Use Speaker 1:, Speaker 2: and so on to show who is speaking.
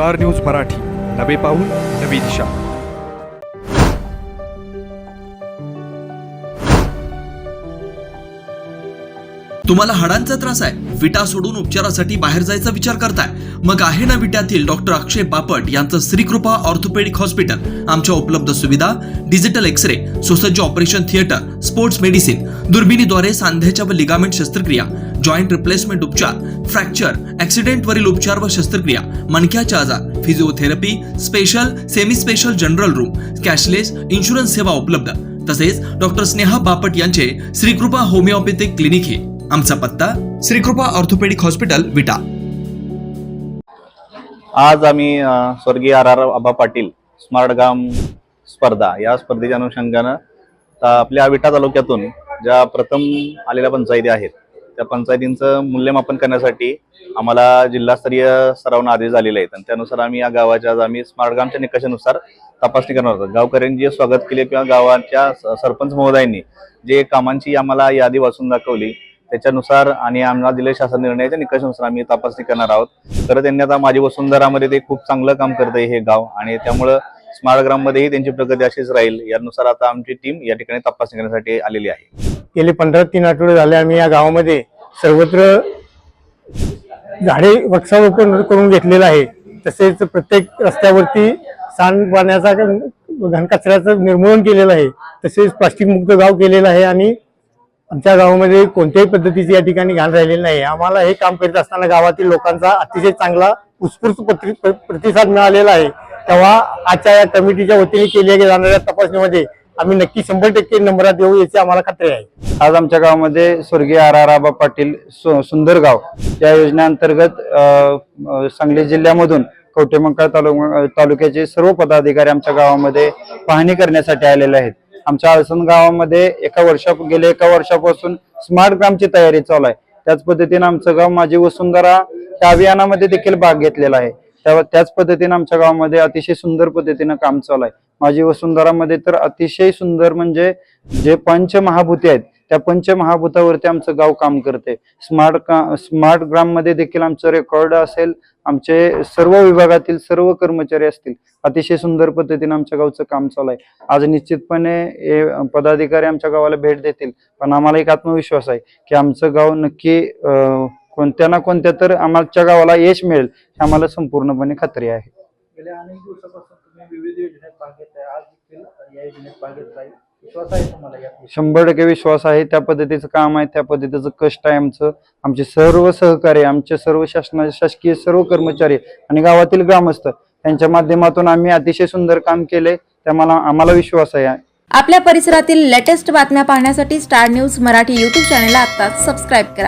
Speaker 1: Star news Marathi. नवे पाऊल नवी दिशा.
Speaker 2: तुम्हाला हाडांचा त्रास आहे. विटा सोडून उपचारासाठी बाहेर जायचा विचार करताय. मग आहे ना विट्यातील डॉक्टर अक्षय बापट यांचं श्रीकृपा ऑर्थोपेडिक हॉस्पिटल. आमच्या उपलब्ध सुविधा डिजिटल एक्स रे सुसज्ज ऑपरेशन थिएटर स्पोर्ट्स मेडिसिन दुर्बिणीद्वारे सांध्याच्या व लिगामेंट शस्त्रक्रिया. जॉईंट रिप्लेसमेंट उपचार फ्रॅक्चर ऍक्सिडेंट वरील उपचार व शस्त्रक्रिया मणक्याचे आजार physiotherapy special semi special general room cashless insurance सेवा उपलब्ध. तसेच डॉक्टर स्नेहा बापट यांचे श्रीकृपा होमिओपॅथिक क्लिनिक हे. आमचा पत्ता श्रीकृपा ऑर्थोपेडिक हॉस्पिटल विटा.
Speaker 3: आज आम्ही स्वर्गीय आर आर आबा पाटील स्मार्टगाम स्पर्धा या स्पर्धेच्या अनुषंगानं आपल्या विटा तालुक्यातून ज्या प्रथम आलेल्या पंचायती आहेत त्या पंचायतींचं मूल्यमापन करण्यासाठी आम्हाला जिल्हास्तरीय सरावनं आदेश झालेले आहेत. आणि त्यानुसार आम्ही या गावाच्या आज आम्ही स्मार्ट ग्रामच्या निकषानुसार तपासणी करणार आहोत. गावकऱ्यांनी जे स्वागत केले किंवा गावाच्या सरपंच महोदयांनी जे कामांची आम्हाला यादी वाचून दाखवली त्याच्यानुसार आणि आम्हाला दिले शासन निर्णयाच्या निकषानुसार आम्ही तपासणी करणार आहोत. तर त्यांनी आता माझी वसुंधरामध्ये ते खूप चांगलं काम करत आहे हे गाव आणि त्यामुळं स्मार्ट ग्राममध्येही त्यांची प्रगती अशीच राहील. यानुसार आता आमची टीम या ठिकाणी तपासणी करण्यासाठी आलेली आहे.
Speaker 4: गेले पंधरा तीन आठवडे झाले आम्ही या गावामध्ये सर्वत्र झाडे वृक्षारोपण करून घेतलेलं आहे. तसेच प्रत्येक रस्त्यावरती सांडपाण्याचा घनकचऱ्याचं निर्मूलन केलेलं आहे. तसेच प्लास्टिक मुक्त गाव केलेलं आहे आणि आमच्या गावामध्ये कोणत्याही पद्धतीची या ठिकाणी घाण राहिलेली नाही. आम्हाला हे काम करीत असताना गावातील लोकांचा अतिशय चांगला उत्स्फूर्त प्र- प्रतिसाद मिळालेला आहे. तेव्हा आजच्या या कमिटीच्या वतीने केल्या जाणाऱ्या तपासणीमध्ये आम्ही नक्की शंभर टक्के नंबरात देऊ याची आम्हाला खात्री आहे.
Speaker 5: आज आमच्या गावामध्ये स्वर्गीय आर आर आबा पाटील सु- सुंदर गाव या योजनेअंतर्गत सांगली जिल्ह्यामधून कवटेमंकाळ तालु तालुक्याचे सर्व पदाधिकारी आमच्या गावामध्ये पाहणी करण्यासाठी आलेले आहेत. आमच्या आळसण गावामध्ये एका वर्षा गेल्या एका वर्षापासून स्मार्ट ग्रामची तयारी चालू आहे. त्याच पद्धतीने आमचं गाव माझी वसुंधरा या अभियानामध्ये देखील भाग घेतलेला आहे. त्या- त्याच पद्धतीने आमच्या गावामध्ये अतिशय सुंदर पद्धतीनं काम चालू आहे. माझी वसुंधरामध्ये तर अतिशय सुंदर म्हणजे जे पंचमहाभूते आहेत त्या पंचमहाभूतावरती आमचं गाव काम करते स्मार्ट का स्मार्ट ग्राममध्ये देखील आमचं रेकॉर्ड असेल आमचे सर्व विभागातील सर्व कर्मचारी असतील अतिशय सुंदर पद्धतीने आमच्या गावचं काम चालू आहे. आज निश्चितपणे हे पदाधिकारी आमच्या गावाला भेट देतील पण आम्हाला एक आत्मविश्वास आहे की आमचं गाव नक्की अं, कोणत्या ना कोणत्या तर आमच्या गावाला यश मिळेल हे आम्हाला संपूर्णपणे खात्री आहे.
Speaker 6: गेल्या अनेक दिवसापासून तुम्ही विविध योजनेत भाग घेताय आज देखील या योजनेत भाग घेत आहे. विश्वास आहे तुम्हाला यात
Speaker 5: शंभर टक्के विश्वास आहे. त्या पद्धतीचं काम आहे त्या पद्धतीचं कष्ट आहे आमचं. आमचे सर्व सहकारी आमचे सर्व शासना शासकीय सर्व कर्मचारी आणि गावातील ग्रामस्थ यांच्या माध्यमातून आम्ही अतिशय सुंदर काम केले त्या मला आम्हाला विश्वास आहे.
Speaker 7: आपल्या परिसरातील लेटेस्ट बातम्या पाहण्यासाठी स्टार न्यूज मराठी यूट्यूब चॅनलला आत्ताच सबस्क्राईब करा.